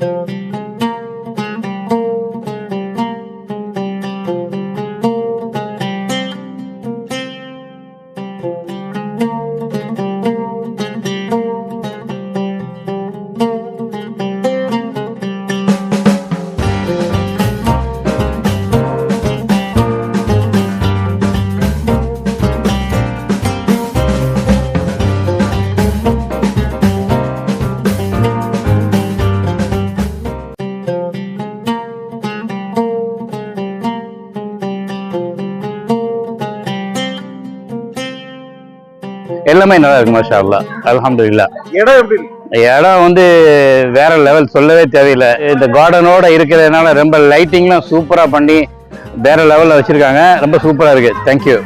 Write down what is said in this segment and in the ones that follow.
Música எல்லாமே நல்லா இருக்கு மாஷா அல்லா அல்ஹம்துலில்லா. இடம் எப்படி? இடம் வந்து வேற லெவல் சொல்லவே தேவையில்லை. இந்த கார்டனோட இருக்கிறதுனால ரொம்ப லைட்டிங்லாம் சூப்பரா பண்ணி வேற லெவல்ல வச்சிருக்காங்க. ரொம்ப சூப்பரா இருக்கு. தேங்க்யூ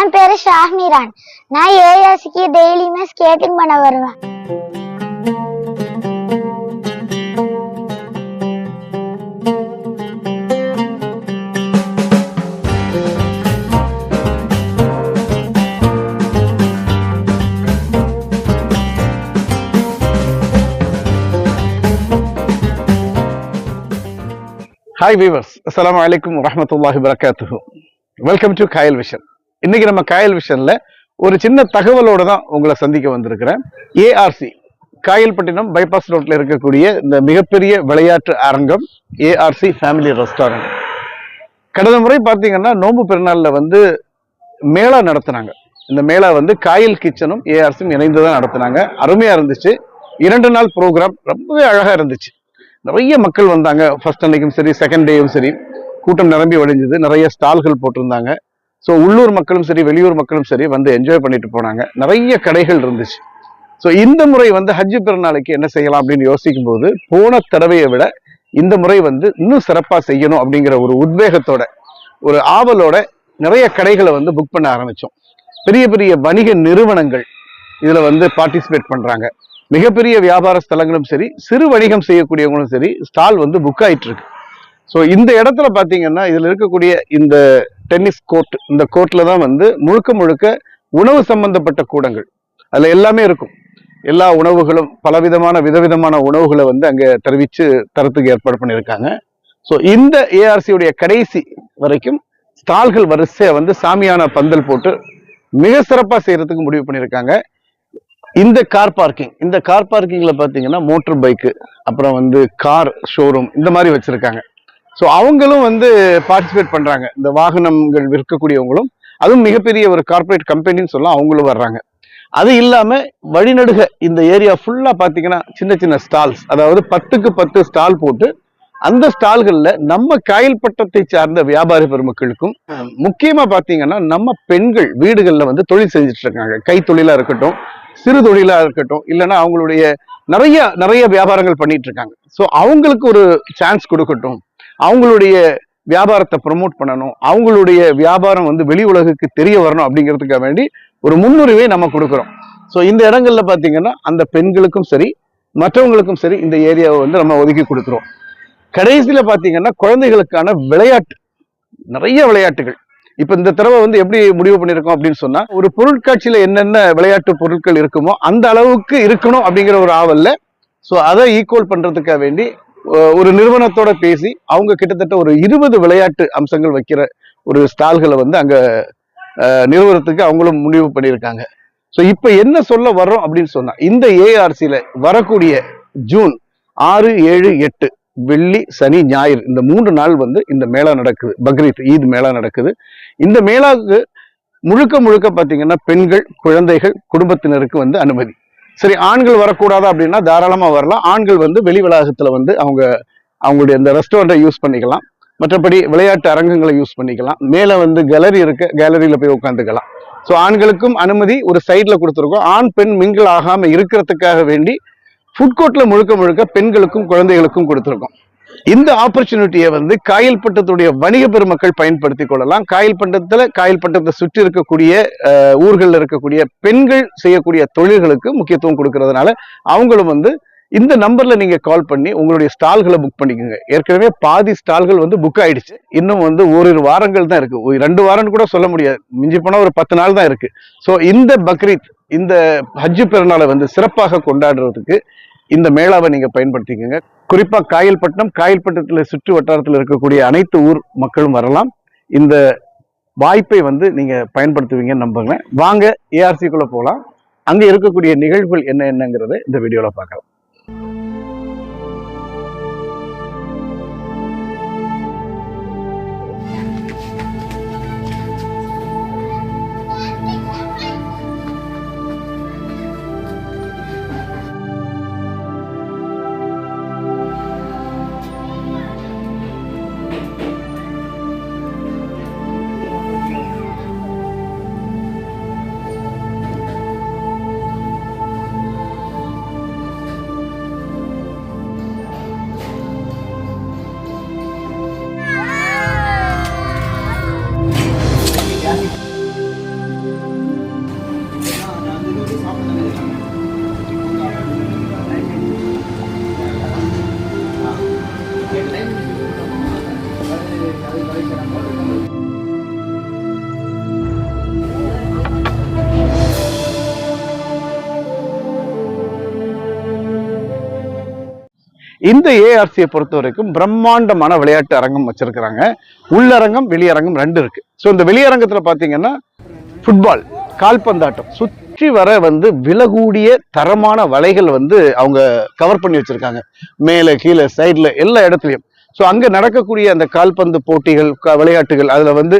என் பேரு ஷாஹ்மிரான் நான் ஏஎஸ்க்கு டெய்லியுமே ஸ்கேட்டிங் பண்ண வருவேன் ஹாய் வீவர்ஸ் அஸ்ஸலாமு அலைக்கும் வரஹ்மத்துல்லாஹி வரகாத்துஹு வெல்கம் டு காயல் விஷன் இன்னைக்கு நம்ம காயல் விஷன்ல ஒரு சின்ன தகவலோட தான் உங்களை சந்திக்க வந்திருக்கிறேன். ஏஆர்சி காயல்பட்டினம் பைபாஸ் ரோட்ல இருக்கக்கூடிய இந்த மிகப்பெரிய விளையாட்டு அரங்கம் ஏஆர்சி ஃபேமிலி ரெஸ்டாரண்ட் கடந்த முறை பார்த்தீங்கன்னா நோம்பு பெருநாளில் வந்து மேளா நடத்துனாங்க. இந்த மேளா வந்து காயல் கிச்சனும் ஏஆர்சியும் இணைந்து தான் நடத்துனாங்க. அருமையா இருந்துச்சு. இரண்டு நாள் ப்ரோக்ராம் ரொம்பவே அழகா இருந்துச்சு. நிறைய மக்கள் வந்தாங்க. ஃபர்ஸ்ட் அன்னைக்கும் சரி செகண்ட் டேயும் சரி. கூட்டம் நிரம்பி வழிஞ்சது. நிறைய ஸ்டால்கள் போட்டிருந்தாங்க. ஸோ உள்ளூர் மக்களும் சரி வெளியூர் மக்களும் சரி வந்து என்ஜாய் பண்ணிட்டு போனாங்க. நிறைய கடைகள் இருந்துச்சு. ஸோ இந்த முறை வந்து ஹஜ்ஜு பிறநாளைக்கு என்ன செய்யலாம் அப்படின்னு யோசிக்கும் போது போன தடவையை விட இந்த முறை வந்து இன்னும் சிறப்பாக செய்யணும் அப்படிங்கிற ஒரு உத்வேகத்தோட ஒரு ஆவலோட நிறைய கடைகளை வந்து புக் பண்ண ஆரம்பிச்சோம். பெரிய பெரிய வணிக நிறுவனங்கள் இதில் வந்து பார்ட்டிசிபேட் பண்றாங்க. மிகப்பெரிய வியாபார ஸ்தலங்களும் சரி சிறு வணிகம் செய்யக்கூடியவங்களும் சரி ஸ்டால் வந்து புக் ஆயிட்டு இருக்கு. ஸோ இந்த இடத்துல பார்த்தீங்கன்னா இதில் இருக்கக்கூடிய இந்த டென்னிஸ் கோர்ட் இந்த கோர்ட்டில் தான் வந்து முழுக்க முழுக்க உணவு சம்பந்தப்பட்ட கூடங்கள். அதில் எல்லாமே இருக்கும். எல்லா உணவுகளும் பலவிதமான விதவிதமான உணவுகளை வந்து அங்கே தெரிவித்து தரத்துக்கு ஏற்பாடு பண்ணியிருக்காங்க. ஸோ இந்த ஏஆர்சியுடைய கடைசி வரைக்கும் ஸ்டால்கள் வரிசையை வந்து சாமியான பந்தல் போட்டு மிக சிறப்பாக செய்கிறதுக்கு முடிவு பண்ணியிருக்காங்க. இந்த கார் பார்க்கிங் இந்த கார் பார்க்கிங்கில் பார்த்தீங்கன்னா மோட்டர் பைக்கு அப்புறம் வந்து கார் ஷோரூம் இந்த மாதிரி வச்சுருக்காங்க. ஸோ அவங்களும் வந்து பார்ட்டிசிபேட் பண்ணுறாங்க இந்த வாகனங்கள் விற்கக்கூடியவங்களும் அதுவும் மிகப்பெரிய ஒரு கார்ப்பரேட் கம்பெனின்னு சொல்ல அவங்களும் வர்றாங்க. அது இல்லாமல் வழிநடுக இந்த ஏரியா ஃபுல்லாக பார்த்தீங்கன்னா சின்ன சின்ன ஸ்டால்ஸ் அதாவது பத்துக்கு பத்து ஸ்டால் போட்டு அந்த ஸ்டால்களில் நம்ம காயல்பட்டத்தை சார்ந்த வியாபாரி பெருமக்களுக்கும் முக்கியமாக பார்த்தீங்கன்னா நம்ம பெண்கள் வீடுகளில் வந்து தொழில் செஞ்சுட்டு இருக்காங்க. கைத்தொழிலாக இருக்கட்டும் சிறு தொழிலாக இருக்கட்டும் இல்லைன்னா அவங்களுடைய நிறைய நிறைய வியாபாரங்கள் பண்ணிட்டு இருக்காங்க. ஸோ அவங்களுக்கு ஒரு சான்ஸ் கொடுக்கட்டும். அவங்களுடைய வியாபாரத்தை ப்ரமோட் பண்ணணும். அவங்களுடைய வியாபாரம் வந்து வெளி உலகுக்கு தெரிய வரணும் அப்படிங்கிறதுக்காக வேண்டி ஒரு முன்னுரிமை நம்ம கொடுக்குறோம். ஸோ இந்த இடங்கள்ல பார்த்தீங்கன்னா அந்த பெண்களுக்கும் சரி மற்றவங்களுக்கும் சரி இந்த ஏரியாவை வந்து நம்ம ஒதுக்கி கொடுக்குறோம். கடைசியில் பார்த்தீங்கன்னா குழந்தைகளுக்கான விளையாட்டு நிறைய விளையாட்டுகள். இப்போ இந்த தடவை வந்து எப்படி முடிவு பண்ணியிருக்கோம் அப்படின்னு சொன்னால் ஒரு பொருட்காட்சியில் என்னென்ன விளையாட்டு பொருட்கள் இருக்குமோ அந்த அளவுக்கு இருக்கணும் அப்படிங்கிற ஒரு ஆவலில் ஸோ அதை ஈக்குவல் பண்ணுறதுக்காக வேண்டி ஒரு நிறுவனத்தோட பேசி அவங்க கிட்டத்தட்ட ஒரு இருபது விளையாட்டு அம்சங்கள் வைக்கிற ஒரு ஸ்டால்களை வந்து அங்க நிறுவனத்துக்கு அவங்களும் முடிவு பண்ணியிருக்காங்க. ஸோ இப்போ என்ன சொல்ல வர்றோம் அப்படின்னு சொன்னா இந்த ஏஆர்சியில வரக்கூடிய ஜூன் ஆறு ஏழு எட்டு வெள்ளி சனி ஞாயிறு இந்த மூன்று நாள் வந்து இந்த மேளா நடக்குது. பக்ரீத் ஈத் மேளா நடக்குது. இந்த மேளாவுக்கு முழுக்க முழுக்க பார்த்தீங்கன்னா பெண்கள் குழந்தைகள் குடும்பத்தினருக்கு வந்து அனுமதி. சரி ஆண்கள் வரக்கூடாது அப்படின்னா தாராளமா வரலாம். ஆண்கள் வந்து வெளி வளாகத்தில் வந்து அவங்க அவங்களுடைய இந்த ரெஸ்டாரண்ட்டை யூஸ் பண்ணிக்கலாம். மற்றபடி விளையாட்டு அரங்கங்களை யூஸ் பண்ணிக்கலாம். மேல வந்து கேலரி இருக்க கேலரியில் போய் உட்காந்துக்கலாம். ஸோ ஆண்களுக்கும் அனுமதி ஒரு சைடில் கொடுத்துருக்கோம். ஆண் பெண் மிங்கிள் ஆகாம இருக்கிறதுக்காக வேண்டி ஃபுட் கோர்ட்ல முழுக்க முழுக்க பெண்களுக்கும் குழந்தைகளுக்கும் கொடுத்துருக்கோம். இந்த ஆப்பர்ச்சுனிட்டியை வந்து காயல்பட்டத்துடைய வணிக பெருமக்கள் பயன்படுத்திக் கொள்ளலாம். காயல்பட்டத்துல காயல்பட்டத்தை சுற்றி இருக்கக்கூடிய ஊர்களில் இருக்கக்கூடிய பெண்கள் செய்யக்கூடிய தொழில்களுக்கு முக்கியத்துவம் கொடுக்கறதுனால அவங்களும் வந்து இந்த நம்பர்ல நீங்க கால் பண்ணி உங்களுடைய ஸ்டால்களை புக் பண்ணிக்கோங்க. ஏற்கனவே பாதி ஸ்டால்கள் வந்து புக் ஆயிடுச்சு. இன்னும் வந்து ஓரிரு வாரங்கள் தான் இருக்கு. ரெண்டு வாரம்னு கூட சொல்ல முடியாது. மிஞ்சி போனா ஒரு பத்து நாள் தான் இருக்கு. ஸோ இந்த பக்ரீத் இந்த ஹஜ்ஜு பெருநாளை வந்து சிறப்பாக கொண்டாடுறதுக்கு இந்த மேளாவை நீங்க பயன்படுத்திக்கோங்க. குறிப்பாக காயல்பட்டினம் காயல்பட்டினத்தில் சுற்று வட்டாரத்தில் இருக்கக்கூடிய அனைத்து ஊர் மக்களும் வரலாம். இந்த வாய்ப்பை வந்து நீங்கள் பயன்படுத்துவீங்கன்னு நம்புங்க வாங்க ஏஆர்சிக்குள்ளே போகலாம் அங்கே இருக்கக்கூடிய நிகழ்வுகள் என்ன என்னங்கிறத இந்த வீடியோவில் பார்க்கலாம். இந்த ஏஆர்சியை பொறுத்த வரைக்கும் பிரம்மாண்டமான விளையாட்டு அரங்கம் வச்சிருக்கிறாங்க. உள்ளரங்கம் வெளியரங்கம் ரெண்டு இருக்கு. ஸோ இந்த வெளியரங்கத்தில் பார்த்தீங்கன்னா ஃபுட்பால் கால்பந்தாட்டம். சுற்றி வர வந்து விலகூடிய தரமான வலைகள் வந்து அவங்க கவர் பண்ணி வச்சிருக்காங்க. மேலே கீழே சைடில் எல்லா இடத்துலையும். ஸோ அங்கே நடக்கக்கூடிய அந்த கால்பந்து போட்டிகள் க- விளையாட்டுகள் அதில் வந்து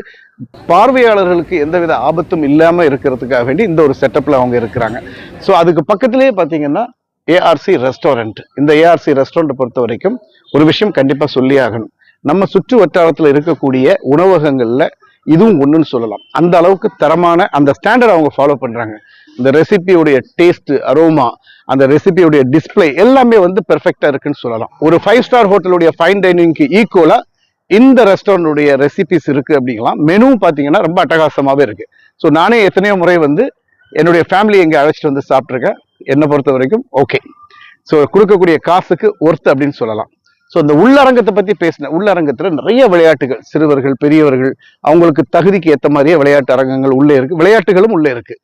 பார்வையாளர்களுக்கு எந்தவித ஆபத்தும் இல்லாமல் இருக்கிறதுக்காக வேண்டி இந்த ஒரு செட்டப்பில் அவங்க இருக்கிறாங்க. ஸோ அதுக்கு பக்கத்திலேயே பார்த்தீங்கன்னா ஏஆர்சி ரெஸ்டாரண்ட் இந்த ஏஆர்சி ரெஸ்டாரண்ட் பொறுத்த வரைக்கும் ஒரு விஷயம் கண்டிப்பாக சொல்லி ஆகணும் நம்ம சுற்று வட்டாரத்தில் இருக்கக்கூடிய உணவகங்களில் இதுவும் ஒன்றுன்னு சொல்லலாம். அந்த அளவுக்கு தரமான அந்த ஸ்டாண்டர்ட் அவங்க ஃபாலோ பண்ணுறாங்க இந்த ரெசிபியுடைய டேஸ்ட் அரோமா அந்த ரெசிபியுடைய டிஸ்ப்ளே எல்லாமே வந்து பெர்ஃபெக்டாக இருக்குன்னு சொல்லலாம். ஒரு ஃபைவ் ஸ்டார் ஹோட்டலுடைய ஃபைன் டைனிங்க்கு ஈக்குவலாக இந்த ரெஸ்டாரண்ட்டுடைய ரெசிபிஸ் இருக்குது அப்படிங்கலாம். மெனு பார்த்தீங்கன்னா ரொம்ப அட்டகாசமாகவே இருக்குது ஸோ நானே எத்தனையோ முறை வந்து என்னுடைய ஃபேமிலி எங்கே அழைச்சிட்டு வந்து சாப்பிட்ருக்கேன் என்னை பொறுத்த வரைக்கும் ஓகே ஸோ கொடுக்கக்கூடிய காசுக்கு ஒர்த் அப்படின்னு சொல்லலாம். ஸோ இந்த உள்ளரங்கத்தை பத்தி பேசினேன் உள்ளரங்கத்தில் நிறைய விளையாட்டுகள் சிறுவர்கள் பெரியவர்கள் அவங்களுக்கு தகுதிக்கு ஏற்ற மாதிரியே விளையாட்டு அரங்கங்கள் உள்ளே இருக்கு விளையாட்டுகளும் உள்ளே இருக்கு.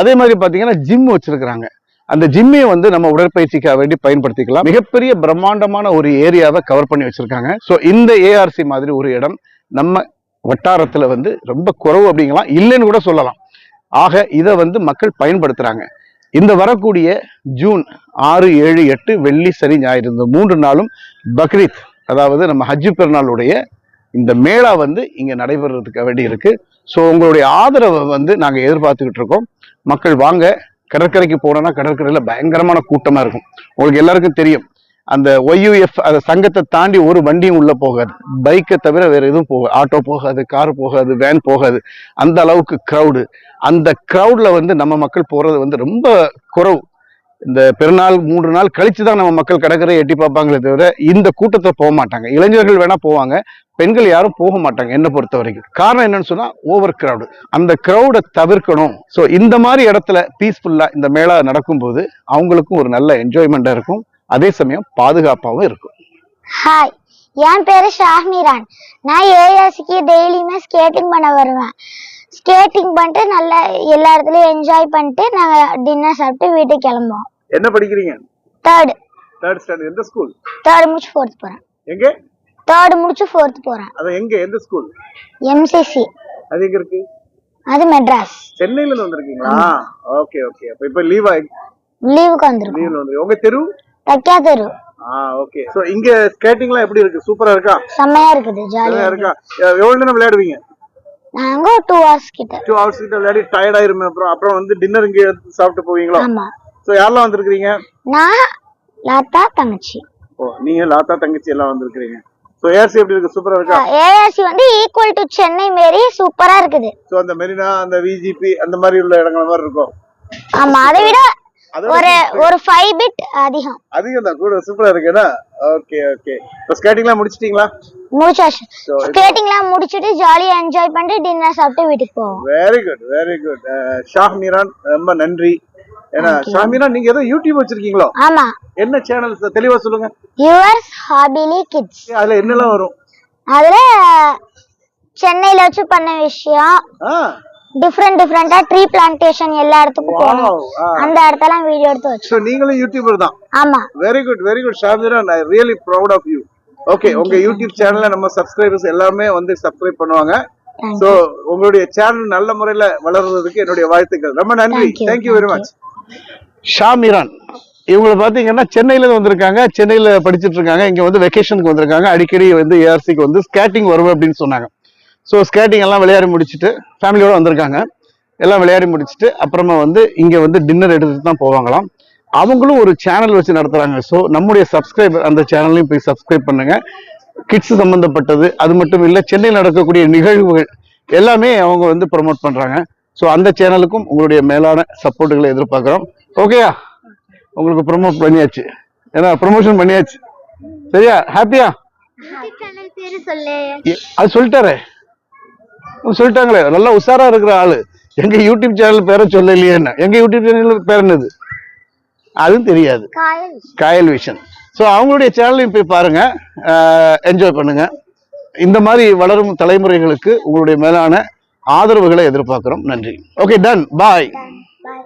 அதே மாதிரி பார்த்தீங்கன்னா ஜிம் வச்சிருக்கிறாங்க. அந்த ஜிம்மையும் வந்து நம்ம உடற்பயிற்சிக்காக வேண்டி பயன்படுத்திக்கலாம். மிகப்பெரிய பிரம்மாண்டமான ஒரு ஏரியாவை கவர் பண்ணி வச்சிருக்காங்க. ஸோ இந்த ஏஆர்சி மாதிரி ஒரு இடம் நம்ம வட்டாரத்துல வந்து ரொம்ப குறவு அப்படிங்கலாம் இல்லைன்னு கூட சொல்லலாம். ஆக இதை வந்து மக்கள் பயன்படுத்துறாங்க. இந்த வரக்கூடிய ஜூன் ஆறு ஏழு எட்டு வெள்ளி சனி ஞாயிறு இந்த மூன்று நாளும் பக்ரீத் அதாவது நம்ம ஹஜ்ஜு பெருநாளுடைய இந்த மேளா வந்து இங்கே நடைபெறதுக்கு வேண்டி இருக்கு. ஸோ உங்களுடைய ஆதரவை வந்து நாங்கள் எதிர்பார்த்துக்கிட்டு இருக்கோம். மக்கள் வாங்க கடற்கரைக்கு போனோன்னா கடற்கரையில் பயங்கரமான கூட்டமாக இருக்கும். உங்களுக்கு எல்லாருக்கும் தெரியும். அந்த ஒய்யூஎஃப் அந்த சங்கத்தை தாண்டி ஒரு வண்டியும் உள்ளே போகாது. பைக்கை தவிர வேறு எதுவும் போகாது ஆட்டோ போகாது கார் போகாது வேன் போகாது. அந்த அளவுக்கு க்ரௌடு அந்த க்ரௌடில் வந்து நம்ம மக்கள் போகிறது வந்து ரொம்ப குறவு. இந்த பெருநாள் மூன்று நாள் கழித்து தான் நம்ம மக்கள் கடற்கரை எட்டி பார்ப்பாங்களே தவிர இந்த கூட்டத்தை போக மாட்டாங்க. இளைஞர்கள் வேணால் போவாங்க பெண்கள் யாரும் போக மாட்டாங்க என்னை பொறுத்த வரைக்கும். காரணம் என்னன்னு சொன்னால் ஓவர் க்ரௌடு அந்த க்ரௌடை தவிர்க்கணும். ஸோ இந்த மாதிரி இடத்துல பீஸ்ஃபுல்லாக இந்த மேளா நடக்கும்போது அவங்களுக்கும் ஒரு நல்ல என்ஜாய்மெண்ட்டாக இருக்கும். அதே சமயம் பாதுகாப்பாகவும் இருக்கும். ஹாய் என் பேரு ஷாஹ்மிரான் நான் ஏஆர்சிக்கு டெய்லியுமே ஸ்கேட்டிங் பண்ண வருவேன். ஸ்கேட்டிங் பண்ணிட்டு நல்லா எல்லா இடத்துலயும் என்ஜாய் பண்ணிட்டு நாங்க டின்னர் சாப்பிட்டு வீட்டுக்கு கிளம்புவோம். என்ன படிக்கிறீங்க? தேர்டு தேர்ட் ஸ்டாண்டர்ட் எந்த ஸ்கூல் தேர்டு முடிச்சு ஃபோர்த் போறேன். எங்க? தேர்டு முடிச்சு ஃபோர்த் போறேன். அது எங்க? எந்த ஸ்கூல் எம்சிசி அது எங்க இருக்கு? அது மெட்ராஸ். சென்னையில இருந்து வந்திருக்கீங்களா? ஓகே ஓகே அப்ப இப்ப லீவா லீவுக்கு வந்திருக்கோம். லீவ்ல வந்து உங்க தெரு? தெரு ஓகே சோ இங்க ஸ்கேட்டிங்லாம் எப்படி இருக்கு? சூப்பரா இருக்கா? செம்மையா இருக்குது ஜாலியா இருக்கா? எவ்வளவு நேரம் விளையாடுவீங்க? நாங்க ஒரு டூ ஹவர்ஸ் கிட்ட. டூ ஹவர்ஸ் கிட்ட விளையாடி டயர்ட் ஆயிருமே அப்புறம் அப்புறம் வந்து டின்னர் இங்க எடுத்து சாப்பிட்டு போவீங்களா? ஆமா. சோ யாரெல்லாம் வந்திருக்கீங்க நான் லாத்தா தங்கச்சி. ஓ நீங்க லாத்தா தங்கச்சி எல்லாம் வந்திருக்கீங்க சோ ஏசி எப்படி இருக்கு? சூப்பரா இருக்கா? ஏஆர்சி வந்து ஈக்குவல் டு சென்னை மாரி சூப்பரா இருக்குது. சோ அந்த மெரினா அந்த விஜிபி அந்த மாதிரி உள்ள இடங்கள் மாதிரி இருக்கும். ஆமா அதை விட ஒரு ஒரு ஃபைவ் பிட் அதிகம். அதிகம் தான் கூட சூப்பரா இருக்குன்னா ஓகே ஓகே இப்போ ஸ்கேட்டிங்லாம் முடிச்சிட்டீங்களா? முடிச்சாச்சு. ஸ்கேட்டிங்லாம் முடிச்சுட்டு ஜாலியா என்ஜாய் பண்ணிட்டு டின்னர் சாப்பிட்டு வீட்டுக்கு போவோம். Very good very good Shah Meeran ரொம்ப நன்றி. ஏன்னா ஷாஹ் மீரான் நீங்க ஏதோ யூடியூப் வச்சிருக்கீங்களோ? ஆமா. என்ன சேனல் தெளிவா சொல்லுங்க. யுவர்ஸ் ஹாபிலி கிட்ஸ் அதுல என்னெல்லாம் வரும்? அதுல சென்னையில வச்சு பண்ண விஷயம். டிஃப்ரெண்ட் டிஃப்ரெண்டா ட்ரீ பிளான்டேஷன் எல்லா இடத்துக்கும் ஆ. அந்த இடத்தெல்லாம் வீடியோ எடுத்து வச்சு. நீங்களும் யூடியூபர் தான். ஆமா. Very good very good Shah Meeran I really proud of you okay உங்க யூடியூப் சேனல்ல நம்ம சப்ஸ்கிரைபர்ஸ் எல்லாமே வந்து சப்ஸ்கிரைப் பண்ணுவாங்க. சோ உங்களுடைய சேனல் நல்ல முறையில வளர்றதுக்கு என்னுடைய வாழ்த்துக்கள். ரொம்ப நன்றி. Thank you very much Shah Meeran இவங்களை பாத்தீங்கன்னா சென்னையில இருந்து வந்திருக்காங்க. சென்னையில படிச்சிட்டு இருக்காங்க. இங்க வந்து வெக்கேஷனுக்கு வந்திருக்காங்க. அடிக்கடி வந்து ஏஆர்சிக்கு வந்து ஸ்கேட்டிங் வரும் அப்படின்னு சொன்னாங்க. ஸோ ஸ்கேட்டிங் எல்லாம் விளையாடி முடிச்சுட்டு ஃபேமிலியோட வந்திருக்காங்க. எல்லாம் விளையாடி முடிச்சுட்டு அப்புறமா வந்து இங்க வந்து டின்னர் எடுத்துட்டு தான் போவாங்களாம். அவங்களும் ஒரு சேனல் வச்சு நடத்துறாங்க. ஸோ நம்முடைய சப்ஸ்கிரைபர் அந்த சேனல்லையும் போய் சப்ஸ்கிரைப் பண்ணுங்க. கிட்ஸ் சம்பந்தப்பட்டது அது மட்டும் இல்லை சென்னையில் நடக்கக்கூடிய நிகழ்வுகள் எல்லாமே அவங்க வந்து ப்ரொமோட் பண்றாங்க. ஸோ அந்த சேனலுக்கும் உங்களுடைய மேலான சப்போர்ட்டுகளை எதிர்பார்க்குறோம். ஓகேயா உங்களுக்கு ப்ரொமோட் பண்ணியாச்சு. ஏன்னா ப்ரொமோஷன் பண்ணியாச்சு. சரியா? ஹாப்பியா அது சொல்லிட்டாரே. சொல்லிட்டாங்களே நல்லா உஷாரா இருக்கிற ஆளு. எங்க யூடியூப் சேனல் பேரை சொல்லலையே என்ன? எங்க யூடியூப் சேனல் பேர் என்னது? அதுவும் தெரியாது. காயல் காயல் விஷன். ஸோ அவங்களுடைய சேனலையும் போய் பாருங்க. என்ஜாய் பண்ணுங்க. இந்த மாதிரி வளரும் தலைமுறைகளுக்கு உங்களுடைய மேலான ஆதரவுகளை எதிர்பார்க்கிறோம். நன்றி. Okay done bye bye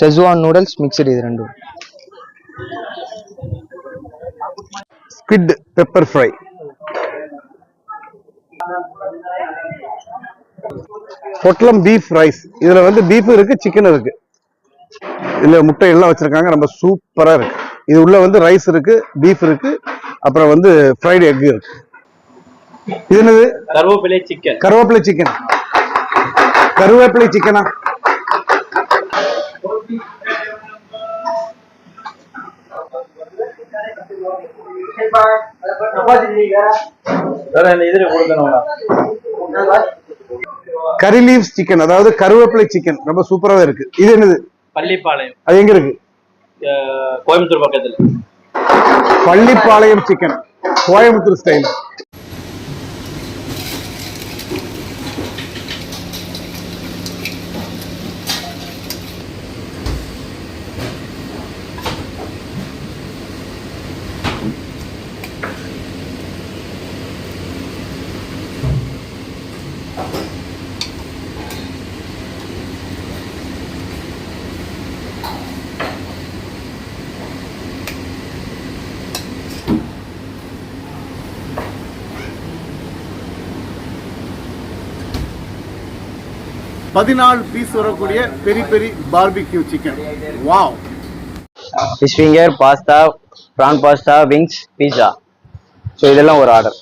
schezwan noodles mixed இது ரெண்டும். ஸ்குவிட் பெப்பர் ஃப்ரை பொட்லம் பீஃப் ரைஸ் இதுல வந்து பீஃப் இருக்கு சிக்கன் இருக்கு. இதுல முட்டை எல்லாம் வச்சிருக்காங்க ரொம்ப சூப்பரா இருக்கு. இது உள்ள வந்து ரைஸ் இருக்கு பீஃப் இருக்கு அப்புறம் வந்து ஃப்ரைடு எக் இருக்கு. இது என்னது? கருவேப்பிலை சிக்கன் கருவேப்பிலை சிக்கன் கருவேப்பிலை சிக்கனா கரி லீவ்ஸ் சிக்கன் அதாவது கருவேப்பிலை சிக்கன் ரொம்ப சூப்பராவே இருக்கு. இது என்னது? பள்ளிப்பாளையம். அது எங்க இருக்கு? கோயம்புத்தூர் பக்கத்துல. பள்ளிப்பாளையம் சிக்கன் கோயம்புத்தூர் ஸ்டைல் பதினாலு பீஸ் வரக்கூடிய பெரிய பெரிய barbecue chicken wow fish finger pasta prawn pasta wings pizza so இதெல்லாம் ஒரு ஆர்டர்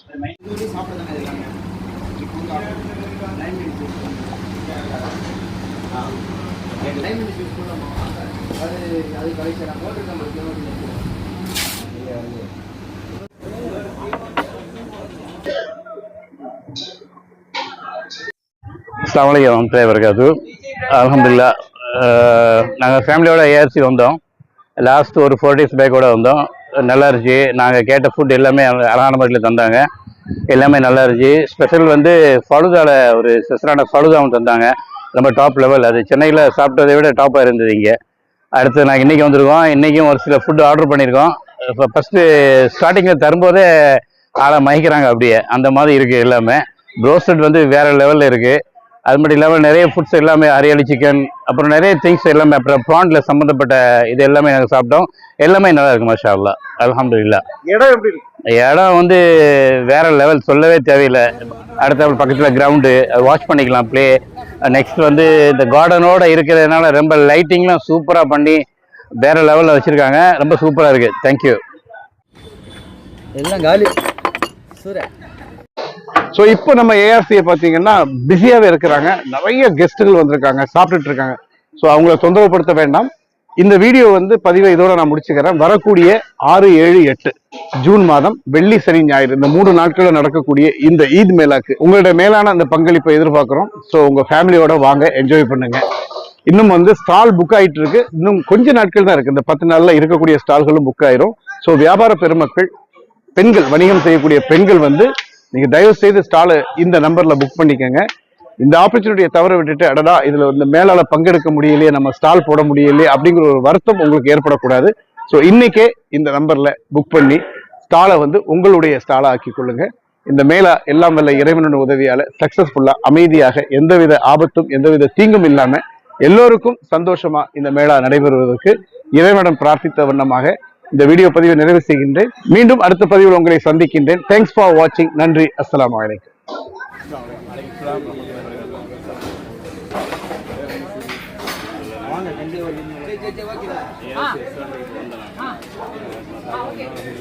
அஸ்லாம் வலைக்கம் வரகாத்து அலமதுல்லா நாங்கள் ஃபேமிலியோட ஏஆர்சி வந்தோம். லாஸ்ட் ஒரு ஃபோர் டேஸ் பேக்கோட வந்தோம். நல்லா இருந்துச்சு. நாங்கள் கேட்ட ஃபுட் எல்லாமே அழகான முறையில் தந்தாங்க. எல்லாமே நல்லா இருந்துச்சு. ஸ்பெஷல் வந்து ஃபலுதாவில் ஒரு ஸ்பெஷலான ஃபலுதாவும் தந்தாங்க. ரொம்ப டாப் லெவல் அது சென்னையில் சாப்பிட்டதை விட டாப்பாக இருந்தது இங்கே. அடுத்து நாங்கள் இன்றைக்கி வந்திருக்கோம். இன்றைக்கும் ஒரு சில ஃபுட் ஆர்டர் பண்ணியிருக்கோம் இப்போ ஃபஸ்ட்டு ஸ்டார்டிங்கில் தரும்போதே ஆளை மயக்கிறாங்க அப்படியே. அந்த மாதிரி இருக்குது எல்லாமே. ப்ரோஸ்டட் வந்து வேறு லெவலில் இருக்குது அது மட்டும் இல்லாமல் நிறைய ஃபுட்ஸ் எல்லாமே ஹரியாலி சிக்கன் அப்புறம் நிறைய திங்ஸ் எல்லாமே அப்புறம் ப்ரான்ல சம்மந்தப்பட்ட இது எல்லாமே நாங்கள் சாப்பிட்டோம். எல்லாமே நல்லா இருக்கு மாஷா அல்லா அல்ஹம்துலில்லாஹ் இடம் எப்படி இருக்கு? இடம் வந்து வேற லெவல் சொல்லவே தேவையில்லை. அடுத்த பக்கத்தில் கிரவுண்டு வாஷ் பண்ணிக்கலாம் ப்ளே நெக்ஸ்ட் வந்து இந்த கார்டனோட இருக்கிறதுனால ரொம்ப லைட்டிங்லாம் சூப்பராக பண்ணி வேற லெவலில் வச்சுருக்காங்க. ரொம்ப சூப்பராக இருக்குது தேங்க்யூ எல்லாம் காலி. சூரிய ஸோ இப்போ நம்ம ஏஆர்சியை பார்த்தீங்கன்னா பிஸியாகவே இருக்கிறாங்க. நிறைய கெஸ்ட்டுகள் வந்திருக்காங்க சாப்பிட்டுட்டு இருக்காங்க. ஸோ அவங்கள தொந்தரவுப்படுத்த வேண்டாம். இந்த வீடியோ வந்து பதிவை இதோட நான் முடிச்சுக்கிறேன். வரக்கூடிய ஆறு ஏழு எட்டு ஜூன் மாதம் வெள்ளி சனி ஞாயிறு இந்த மூணு நாட்களில் நடக்கக்கூடிய இந்த ஈத் மேலாக்கு. உங்களோட மேலான அந்த பங்களிப்பை எதிர்பார்க்குறோம். ஸோ உங்கள் ஃபேமிலியோட வாங்க என்ஜாய் பண்ணுங்க. இன்னும் வந்து ஸ்டால் புக் ஆகிட்டு இருக்கு. இன்னும் கொஞ்ச நாட்கள் தான் இருக்கு. இந்த பத்து நாளில் இருக்கக்கூடிய ஸ்டால்களும் புக் ஆயிரும். ஸோ வியாபார பெருமக்கள் பெண்கள் வணிகம் செய்யக்கூடிய பெண்கள் வந்து நீங்கள் தயவு செய்து ஸ்டாலை இந்த நம்பரில் புக் பண்ணிக்கோங்க. இந்த ஆப்பர்ச்சுனிட்டியை தவற விட்டுட்டு அடடா இதில் இந்த மேலால் பங்கெடுக்க முடியலையே நம்ம ஸ்டால் போட முடியலையே அப்படிங்கிற ஒரு வருத்தம் உங்களுக்கு ஏற்படக்கூடாது. ஸோ இன்றைக்கே இந்த நம்பரில் புக் பண்ணி ஸ்டாலை வந்து உங்களுடைய ஸ்டாலா ஆக்கி கொள்ளுங்க. இந்த மேலா எல்லாம் வல்ல இறைவனோட உதவியால் சக்ஸஸ்ஃபுல்லாக அமைதியாக எந்தவித ஆபத்தும் எந்தவித தீங்கும் இல்லாமல் எல்லோருக்கும் சந்தோஷமாக இந்த மேளா நடைபெறுவதற்கு இறைவனிடம் பிரார்த்தித்த வண்ணமாக இந்த வீடியோ பதிவை நிறைவு செய்கின்றேன். மீண்டும் அடுத்த பதிவில் உங்களை சந்திக்கின்றேன். தேங்க்ஸ் ஃபார் வாட்சிங் நன்றி. அஸ்ஸலாமு அலைக்கும்.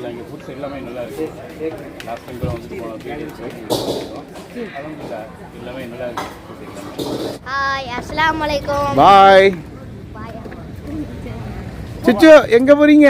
இங்கே ஃபுட்ஸ் எல்லாமே நல்லா இருக்கு லாஸ்ட் டைம் கூட வந்துட்டு போனோம் த்ரீ டேஸ் எல்லாமே நல்லா இருக்கு ஃபுட் எல்லாமே ஹாய் அஸ்ஸலாமு அலைக்கும் பாய் சிச்சு எங்க போறீங்க?